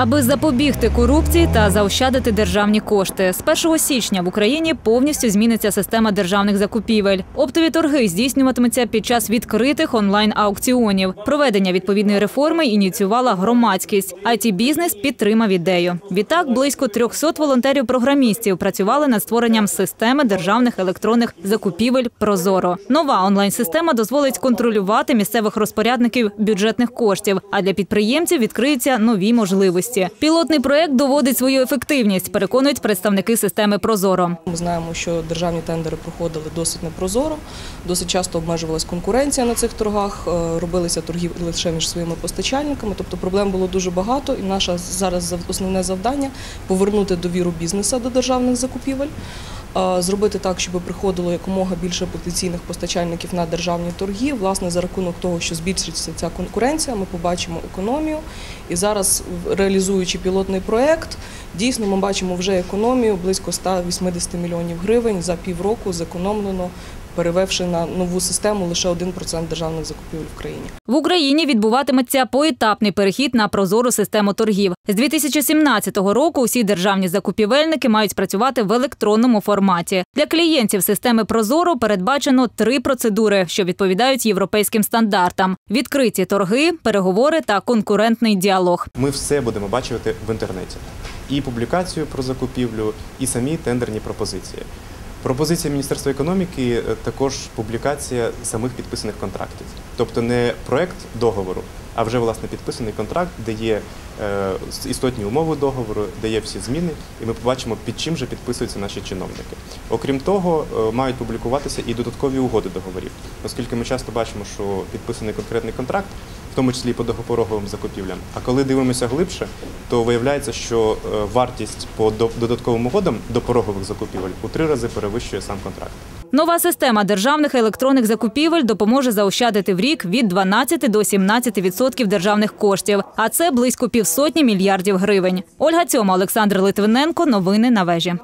Аби запобігти корупції та заощадити державні кошти, з 1 січня в Україні повністю зміниться система державних закупівель. Оптові торги здійснюватимуться під час відкритих онлайн-аукціонів. Проведення відповідної реформи ініціювала громадськість. it бізнес підтримав ідею. Відтак близько 300 волонтерів-програмістів працювали над створенням системи державних електронних закупівель Прозоро. Нова онлайн-система дозволить контролювати місцевих розпорядників бюджетних коштів. А для підприємців відкриються нові можливості. Пілотний проект доводить свою ефективність, переконують представники системи Прозоро. Ми знаємо, що державні тендери проходили досить непрозоро, досить часто обмежувалась конкуренція на цих торгах, е, робилися торги лише між своїми постачальниками. Тобто проблем було дуже багато, і наше зараз основне завдання повернути довіру бізнесу до державних закупівель. Зробити так, щоб приходило якомога більше потенційних постачальників на державні торги. Власне, за рахунок того, що збільшиться ця конкуренція, ми побачимо економію. І зараз, реалізуючи пілотний проект, дійсно ми бачимо вже економію близько 180 мільйонів гривень за півроку зекономлено, перевевши на нову систему лише 1% державних закупівель в країні. В Україні відбуватиметься поетапний перехід на прозору систему торгів. З 2017 року усі державні закупівельники мають працювати в електронному форматі. Для клієнтів системи Прозоро передбачено три процедури, що відповідають європейським стандартам: відкриті торги, переговори та конкурентний діалог. Ми все будемо бачити в інтернеті. І публікацію про закупівлю, і самі тендерні пропозиції. Пропозиція Міністерства економіки е, також публікація самих підписаних контрактів. Тобто не проект договору, а вже власне підписаний контракт, де є е, істотні умови договору, де є всі зміни, і ми побачимо, під чим же підписуються наші чиновники. Окрім того, е, мають публікуватися і додаткові угоди договорів, оскільки ми часто бачимо, що підписаний конкретний контракт, тому числі і по договоровим закупівлям. А коли дивимося глибше, то виявляється, що е, вартість по до- додатковим угодам до порогових закупівель у три рази перевищує сам контракт. Нова система державних електронних закупівель допоможе заощадити в рік від 12 до 17 відсотків державних коштів, а це близько півсотні мільярдів гривень. Ольга Цьома, Олександр Литвиненко. Новини на вежі.